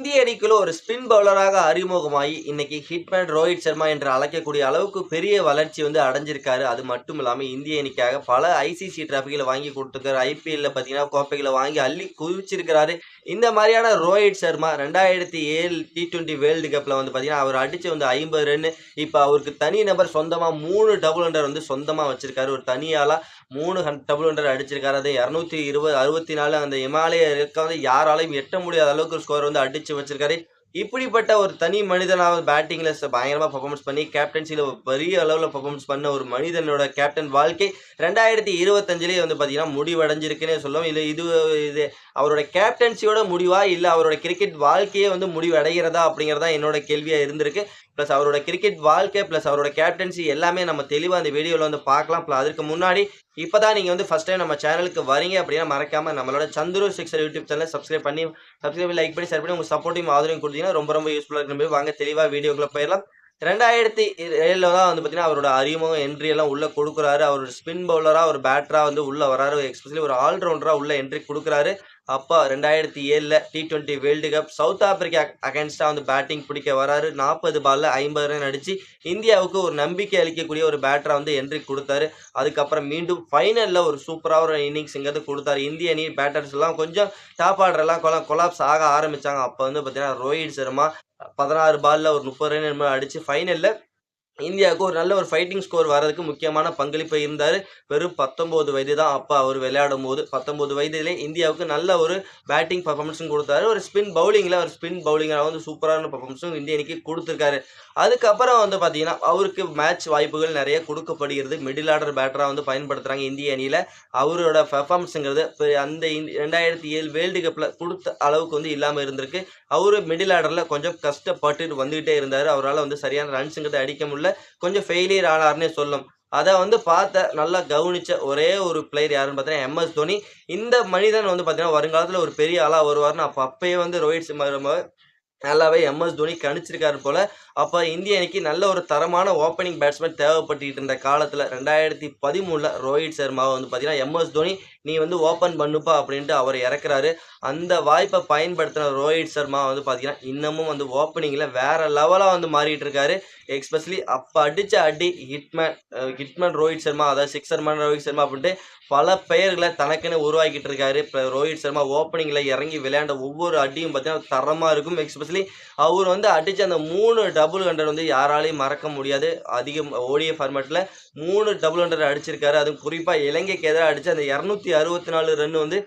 இந்திய அணிக்குள்ள ஒரு ஸ்பின் பவுலராக அறிமுகமாகி இன்னைக்கு ஹிட்மேன் ரோஹித் சர்மா என்று அழைக்கக்கூடிய அளவுக்கு பெரிய வளர்ச்சி வந்து அடைஞ்சிருக்காரு. அது மட்டும் இல்லாமல் இந்திய அணிக்காக பல ஐசிசி டிராஃபிகளை வாங்கி கொடுத்துருக்காரு. ஐபிஎல்ல பார்த்தீங்கன்னா கோப்பைகளை வாங்கி அள்ளி குவிச்சிருக்கிறாரு. இந்த மாதிரியான ரோஹித் சர்மா ரெண்டாயிரத்தி ஏழு டி டுவெண்ட்டி வேர்ல்டு கப்பில் வந்து பார்த்தீங்கன்னா அவர் அடித்து வந்து ஐம்பது ரன் இப்போ அவருக்கு தனி நபர் சொந்தமாக மூணு டபுள் ஹண்டர் வந்து சொந்தமாக வச்சிருக்காரு. ஒரு தனியாளாக மூணு ஹண்ட் டபுள் ஹண்ட்ரட் அடிச்சிருக்காரு. அது இரநூத்தி இருபது அறுபத்தி நாலு அந்த இமாலய இருக்க வந்து யாராலையும் எட்ட முடியாத அளவுக்கு ஸ்கோர் வந்து அடிச்சு வச்சிருக்காரு. இப்படிப்பட்ட ஒரு தனி மனிதனாக பேட்டிங்கில் பயங்கரமாக பர்ஃபார்மன்ஸ் பண்ணி கேப்டன்சியில் பெரிய அளவில் பர்ஃபார்மன்ஸ் பண்ண ஒரு மனிதனோட கேப்டன் வாழ்க்கை ரெண்டாயிரத்தி இருபத்தஞ்சிலேயே வந்து பார்த்தீங்கன்னா முடிவடைஞ்சிருக்குன்னே சொல்லுவோம் இல்லை இது இது அவரோட கேப்டன்சியோட முடிவா இல்லை அவரோட கிரிக்கெட் வாழ்க்கையே வந்து முடிவடைகிறதா அப்படிங்கிறதா என்னோட கேள்வியாக இருந்திருக்கு. ப்ளஸ் அவரோட கிரிக்கெட் வாழ்க்கை ப்ளஸ் அவரோட கேப்டன்சி எல்லாமே நம்ம தெளிவாக அந்த வீடியோவில் வந்து பார்க்கலாம். ப்ளஸ் அதுக்கு முன்னாடி இப்போ தான் நீங்கள் வந்து ஃபஸ்ட் டைம் நம்ம சேனலுக்கு வரீங்க அப்படின்னா மறக்காமல் நம்மளோட சந்துரு சிக்ஸர் யூடியூப் சேனலை சப்ஸ்கிரைப் பண்ணி சப்ஸ்கிரைப் லைக் பண்ணி ஷேர் பண்ணி உங்கள் சப்போர்ட்டையும் ஆதரவும் கொடுத்தீங்கன்னா ரொம்ப ரொம்ப யூஸ்ஃபுல்லாக இருக்கும். வாங்க தெளிவாக வீடியோக்குள்ளே போயிடலாம். ரெண்டாயிரத்தி ஏழில் தான் வந்து பார்த்தீங்கன்னா அவரோட அறிமுகம் என்ட்ரி எல்லாம் உள்ளே கொடுக்குறாரு. அவர் ஸ்பின் பவுலராக ஒரு பேட்டராக வந்து உள்ளே வராரு. எக்ஸ்பெஷலி ஒரு ஆல்ரவுண்டராக உள்ள என்ட்ரி கொடுக்குறாரு. அப்போ ரெண்டாயிரத்தி ஏழில் T twenty world cup South Africa அகேன்ஸ்டாக வந்து பேட்டிங் பிடிக்க வராரு. நாற்பது பாலில் ஐம்பது ரன் அடித்து இந்தியாவுக்கு ஒரு நம்பிக்கை அளிக்கக்கூடிய ஒரு பேட்டராக வந்து என்ட்ரி கொடுத்தாரு. அதுக்கப்புறம் மீண்டும் ஃபைனலில் ஒரு சூப்பராக ஒரு இன்னிங்ஸுங்கிறது கொடுத்தாரு. இந்திய அணி பேட்டர்ஸ் எல்லாம் கொஞ்சம் டாப் ஆர்டர்லாம் கொலா கொலாப்ஸ் ஆக ஆரம்பித்தாங்க அப்போ வந்து பார்த்தீங்கன்னா ரோஹித் சர்மா பதினாறு பாலில் ஒரு முப்பது ரன் அடித்து ஃபைனலில் இந்தியாவுக்கு ஒரு நல்ல ஒரு ஃபைட்டிங் ஸ்கோர் வர்றதுக்கு முக்கியமான பங்களிப்பு இருந்தார். வெறும் பத்தொம்போது வயது தான் அப்போ அவர் விளையாடும் போது பத்தொம்போது வயதிலே இந்தியாவுக்கு நல்ல ஒரு பேட்டிங் பர்ஃபார்மன்ஸும் கொடுத்தாரு. ஒரு ஸ்பின் பவுலிங்கில் ஒரு ஸ்பின் பவுலிங்கில் வந்து சூப்பரான பர்ஃபார்மன்ஸும் இந்திய அணிக்கு கொடுத்துருக்காரு. அதுக்கப்புறம் வந்து பார்த்தீங்கன்னா அவருக்கு மேட்ச் வாய்ப்புகள் நிறைய கொடுக்கப்படுகிறது. மிடில் ஆர்டர் பேட்டராக வந்து பயன்படுத்துகிறாங்க இந்திய அணியில். அவரோட பெர்ஃபார்மன்ஸுங்கிறது அந்த ரெண்டாயிரத்தி ஏழு வேர்ல்டு கப்பில் கொடுத்த அளவுக்கு வந்து இல்லாமல் இருந்திருக்கு. அவர் மிடில் ஆர்டரில் கொஞ்சம் கஷ்டப்பட்டு வந்துகிட்டே இருந்தார். அவரால் வந்து சரியான ரன்ஸுங்கிறத அடிக்க முடியல. கொஞ்சம் ஃபெயிலியர் ஆனார்னே சொல்லும். அதை வந்து பார்த்த நல்லா கவனிச்ச ஒரே ஒரு பிளேயர் யாருன்னு பார்த்தீங்கன்னா எம்எஸ் தோனி. இந்த மனிதன் வந்து பார்த்தீங்கன்னா வருங்காலத்தில் ஒரு பெரிய ஆளாக வருவார்னு அப்போ அப்பயே வந்து ரோஹித் சர்மா நல்லாவே எம்எஸ் தோனி கணிச்சிருக்காரு போல. அப்போ இந்திய அணிக்கு நல்ல ஒரு தரமான ஓப்பனிங் பேட்ஸ்மேன் தேவைப்பட்டுக்கிட்டு இருந்த காலத்தில் ரெண்டாயிரத்தி பதிமூணில் ரோஹித் சர்மாவை வந்து பார்த்தீங்கன்னா எம்எஸ் தோனி நீ வந்து ஓப்பன் பண்ணுப்பா அப்படின்ட்டு அவர் இறக்குறாரு. அந்த வாய்ப்பை பயன்படுத்தின ரோஹித் சர்மா வந்து பார்த்தீங்கன்னா இன்னமும் வந்து ஓப்பனிங்கில் வேறு லெவலாக வந்து மாறிட்டு இருக்காரு எக்ஸ்பெஷலி அப்போ அடித்த அடி ஹிட்மேன் ஹிட்மேன் ரோஹித் சர்மா அதாவது சிக்ஸர்மேன் ரோஹித் சர்மா அப்படின்ட்டு பல பெயர்களை தனக்குன்னு உருவாக்கிட்டு இருக்காரு இப்போ ரோஹித் சர்மா ஓப்பனிங்கில் இறங்கி விளையாண்ட ஒவ்வொரு அடியும் பார்த்தீங்கன்னா தரமாக இருக்கும். எக்ஸ்பெஷலி அவர் வந்து அடித்த அந்த மூணு டபுள் டபுள் ஹண்ட்ரட் வந்து யாராலையும் மறக்க முடியாது. அதிகம் ஓடிய ஃபார்மேட்டில் மூணு டபுள் ஹண்ட்ரட் அடிச்சிருக்காரு. அதுவும் குறிப்பாக இலங்கைக்கு எதிராக அடித்த அந்த இரநூத்தி அறுபத்தி நாலு ரன் வந்து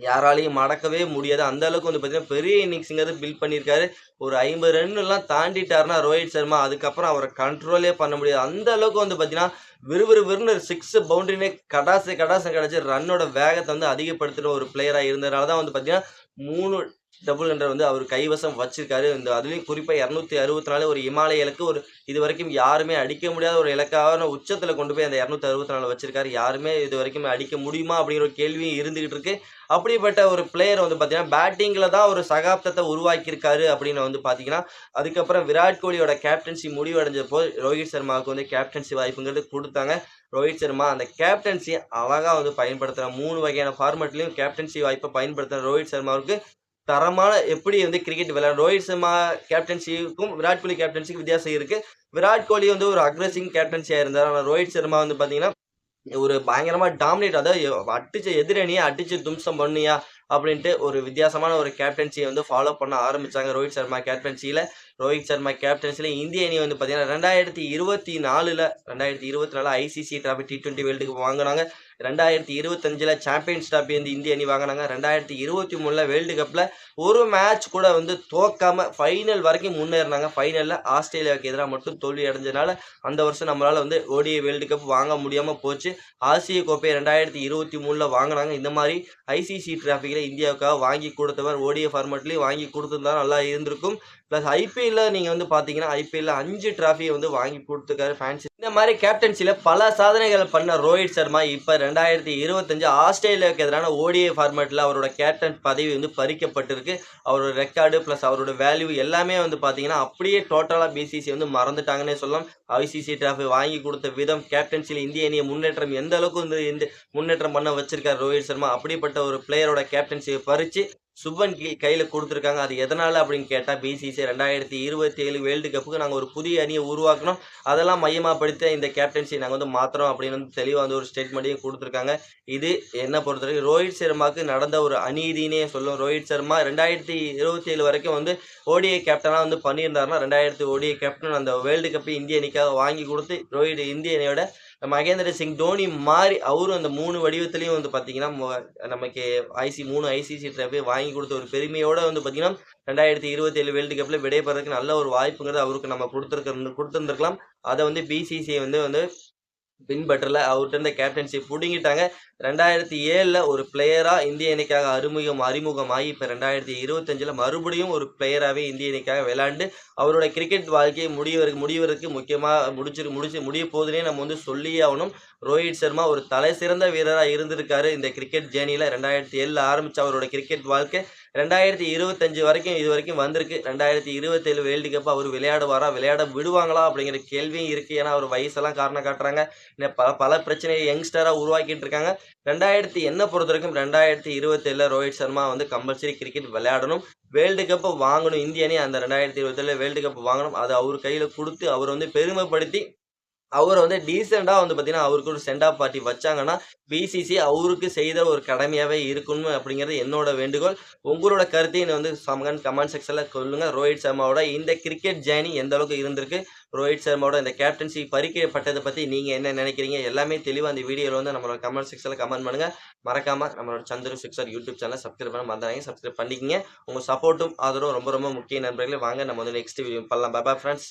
யாராலையும் மடக்கவே முடியாது. அந்த அளவுக்கு வந்து பார்த்தீங்கன்னா பெரிய இன்னிங்ஸுங்கிறது பில்ட் பண்ணியிருக்காரு. ஒரு ஐம்பது ரன்னுலாம் தாண்டிட்டாருன்னா ரோஹித் சர்மா. அதுக்கப்புறம் அவரை கண்ட்ரோலே பண்ண முடியாது. அந்த அளவுக்கு வந்து பார்த்தீங்கன்னா விறுவிறு விறுன்னு சிக்ஸ் பவுண்டரினே கடாசு கடாசு கிடச்சி ரன்னோட வேகத்தை வந்து அதிகப்படுத்துகிற ஒரு பிளேயராக இருந்ததுனால தான் வந்து பார்த்தீங்கன்னா மூணு டபுள் ஹண்ட்ரட் வந்து அவர் கைவசம் வச்சிருக்காரு. இந்த அதுலேயும் குறிப்பாக இரநூத்தி அறுபத்தி நாலு ஒரு இமாலய இலக்கு ஒரு இது வரைக்கும் யாருமே அடிக்க முடியாத ஒரு இலக்கான உச்சத்தில் கொண்டு போய் அந்த இரநூத்தி அறுபத்தி நாலு வச்சிருக்காரு. யாருமே இது வரைக்கும் அடிக்க முடியுமா அப்படிங்கிற ஒரு கேள்வியும் இருந்துகிட்டு இருக்கு. அப்படிப்பட்ட ஒரு பிளேயர் வந்து பார்த்தீங்கன்னா பேட்டிங்கில் தான் ஒரு சகாப்தத்தை உருவாக்கியிருக்காரு அப்படின்னு வந்து பார்த்தீங்கன்னா அதுக்கப்புறம் விராட் கோலியோட கேப்டன்சி முடிவடைஞ்சப்போ ரோஹித் சர்மாவுக்கு வந்து கேப்டன்சி வாய்ப்புங்கிறது கொடுத்தாங்க. ரோஹித் சர்மா அந்த கேப்டன்சி அழகாக வந்து பயன்படுத்துகிற மூணு வகையான ஃபார்மெட்லேயும் கேப்டன்சி வாய்ப்பை பயன்படுத்துகிற ரோஹித் சர்மாவுக்கு தரமான எப்படி வந்து கிரிக்கெட் விளையாடும் ரோஹித் சர்மா கேப்டன்சிக்கும் விராட் கோலி கேப்டன்சிக்கும் வித்தியாசம் இருக்கு. விராட் கோலி வந்து ஒரு அக்ரஸிங் கேப்டன்சியாக இருந்தார். ஆனால் ரோஹித் சர்மா வந்து பார்த்தீங்கன்னா ஒரு பயங்கரமாக டாமினேட் அதாவது அடிச்ச எதிரணியை அடிச்சு தும்சம் பண்ணியா அப்படின்ட்டு ஒரு வித்தியாசமான ஒரு கேப்டன்சியை வந்து ஃபாலோ பண்ண ஆரம்பித்தாங்க ரோஹித் சர்மா கேப்டன்சியில் ரோஹித் சர்மா கேப்டன்ஸில் இந்திய அணி வந்து பார்த்தீங்கன்னா ரெண்டாயிரத்தி இருபத்தி நாலில் ரெண்டாயிரத்தி இருபத்தி நாலு ஐசிசி டிராஃபி டி டுவெண்ட்டி வேர்ல்டுக்கு வாங்கினாங்க. ரெண்டாயிரத்தி இருபத்தஞ்சில் சாம்பியன்ஸ் டிராஃபி வந்து இந்திய அணி வாங்கினாங்க. ரெண்டாயிரத்தி இருபத்தி மூணில் வேர்ல்டு கப்பில் ஒரு மேட்ச் கூட வந்து தோக்காமல் ஃபைனல் வரைக்கும் முன்னேறினாங்க. ஃபைனலில் ஆஸ்திரேலியாவுக்கு எதிராக மட்டும் தோல்வி அடைஞ்சதுனால அந்த வருஷம் நம்மளால் வந்து ஓடிய வேர்ல்டு கப் வாங்க முடியாமல் போச்சு. ஆசிய கோப்பையை ரெண்டாயிரத்தி இருபத்தி மூணில் வாங்கினாங்க. இந்த மாதிரி ஐசிசி டிராஃபிக்கில் இந்தியாவுக்காக வாங்கி கொடுத்தவர் ஓடிய ஃபார்மேட்லேயும் வாங்கி கொடுத்துருந்தா நல்லா இருந்திருக்கும். ப்ளஸ் ஐபிஎல்ல நீங்கள் வந்து பார்த்தீங்கன்னா ஐபிஎல்ல அஞ்சு டிராஃபியை வந்து வாங்கி கொடுத்துருக்காரு ஃபேன்சி இந்த மாதிரி கேப்டன்சியில் பல சாதனைகள் பண்ண ரோஹித் சர்மா இப்போ ரெண்டாயிரத்தி இருபத்தஞ்சு ஆஸ்திரேலியாவுக்கு எதிரான ஓடிஏ ஃபார்மேட்டில் அவரோட கேப்டன் பதவி வந்து பறிக்கப்பட்டிருக்கு. அவரோட ரெக்கார்டு ப்ளஸ் அவரோட வேல்யூ எல்லாமே வந்து பார்த்தீங்கன்னா, அப்படியே டோட்டலாக பிசிசி வந்து மறந்துட்டாங்கன்னே சொல்லலாம். ஐசிசி டிராஃபி வாங்கி கொடுத்த விதம், கேப்டன்சியில் இந்திய அணியை முன்னேற்றம் எந்த அளவுக்கு வந்து இந்த முன்னேற்றம் பண்ண வச்சிருக்காரு ரோஹித் சர்மா. அப்படிப்பட்ட ஒரு பிளேயரோட கேப்டன்சியை பறித்து சுப்பன் கில் கையில் கொடுத்துருக்காங்க அது எதனால் அப்படின்னு கேட்டால் பிசிசி 2027 வேர்ல்டு கப்புக்கு நாங்கள் ஒரு புதிய அணியை உருவாக்கணும் அதெல்லாம் மையமாக படுத்தி இந்த கேப்டன்சி நாங்கள் வந்து மாத்துறோம் அப்படின்னு வந்து தெளிவாக வந்து ஒரு ஸ்டேட்மெண்ட்டையும் கொடுத்துருக்காங்க இது என்ன பொறுத்தவரைக்கும் ரோஹித் சர்மாவுக்கு நடந்த ஒரு அநீதினே சொல்லுவோம். ரோஹித் சர்மா 2027 வரைக்கும் வந்து ஓடிஐ கேப்டனாக வந்து பண்ணியிருந்தாருன்னா, 2000 ஓடிஐ கேப்டன் அந்த வேர்ல்டு கப் இந்திய அணிக்காக வாங்கி கொடுத்து ரோஹித் இந்திய அணியோட மகேந்திர சிங் தோனி மாதிரி அவரும் அந்த 3 வடிவத்திலயும் வந்து பார்த்தீங்கன்னா, நமக்கு ஐசி மூணு ஐசிசி டிராஃபி வாங்கி கொடுத்த ஒரு பெருமையோட வந்து பார்த்தீங்கன்னா, 2027 வேர்ல்டு கப்ல விடைபெறதுக்கு நல்ல ஒரு வாய்ப்புங்கிறது அவருக்கு நம்ம குடுத்துருக்க கொடுத்துருந்துருக்கலாம். அத வந்து பிசிசிஐ வந்து வந்து பின்பற்றல. அவர்கிட்ட இருந்த கேப்டன்சி பிடுங்கிட்டாங்க ரெண்டாயிரத்தி ஏழில் ஒரு பிளேயராக இந்திய அணிக்காக அறிமுகம் அறிமுகமாகி இப்போ ரெண்டாயிரத்தி இருபத்தஞ்சில் மறுபடியும் ஒரு பிளேயராகவே இந்திய அணிக்காக விளையாண்டு, அவரோட கிரிக்கெட் வாழ்க்கையை முடிவதற்கு முடிவதற்கு முக்கியமாக முடிச்சிரு முடிச்சு முடிய போதுனே நம்ம வந்து சொல்லியே ஆகணும். ரோஹித் சர்மா ஒரு தலை சிறந்த வீரராக இருந்திருக்காரு. இந்த கிரிக்கெட் ஜேர்னியில் ரெண்டாயிரத்தி ஏழில் ஆரம்பித்த அவரோட கிரிக்கெட் வாழ்க்கை 2025 வரைக்கும் இது வரைக்கும் வந்திருக்கு. 2027 வேர்ல்டு கப் அவர் விளையாடுவாரா? விளையாட விடுவாங்களா? அப்படிங்கிற கேள்வியும் இருக்குது ஏன்னா, அவர் வயசெல்லாம் காரணம் காட்டுறாங்க. பல பல பிரச்சனையை யங்ஸ்டராக உருவாக்கிட்டு இருக்காங்க. 2000 என்ன பொறுத்தவரைக்கும் 2027ல ரோஹித் சர்மா வந்து கம்பல்சரி கிரிக்கெட் விளையாடணும். வேர்ல்டு கப்பை வாங்கணும். இந்திய அணி அந்த 2027ல வேர்ல்டு கப் வாங்கணும். அதை அவர் கையில் கொடுத்து அவர் வந்து பெருமைப்படுத்தி, அவரை வந்து டீசெண்டாக வந்து பார்த்தீங்கன்னா, அவருக்கு ஒரு சென்ட் ஆஃப் பார்ட்டி வச்சாங்கன்னா, பிசிசி அவருக்கு செய்த ஒரு கடமையாகவே இருக்கணும் அப்படிங்கிறது என்னோட வேண்டுகோள். உங்களோட கருத்தையும் வந்து சமகன் கமெண்ட் செக்ஷனில் சொல்லுங்க. ரோஹித் சர்மாவோட இந்த கிரிக்கெட் ஜேர்னி எந்த அளவுக்கு இருந்திருக்கு? ரோஹித் சர்மாவோட இந்த கேப்டன்சி பறிக்கப்பட்டதை பற்றி நீங்கள் என்ன நினைக்கிறீங்க? எல்லாமே தெளிவாக அந்த வீடியோவில் வந்து நம்மளோட கமெண்ட் செக்ஷனில் கமெண்ட் பண்ணுங்க. மறக்காம நம்மளோட Chandra sixer YouTube channel subscribe பண்ண மறந்துறாதீங்க. சப்ஸ்கிரைப் பண்ணிக்கங்க. உங்கள் சப்போர்ட்டும், ஆதரவும் ரொம்ப ரொம்ப முக்கிய நண்பர்களே. வாங்க நம்ம வந்து நெக்ஸ்ட் வீடியோ பண்ணலாம். பாபா ஃப்ரெண்ட்ஸ்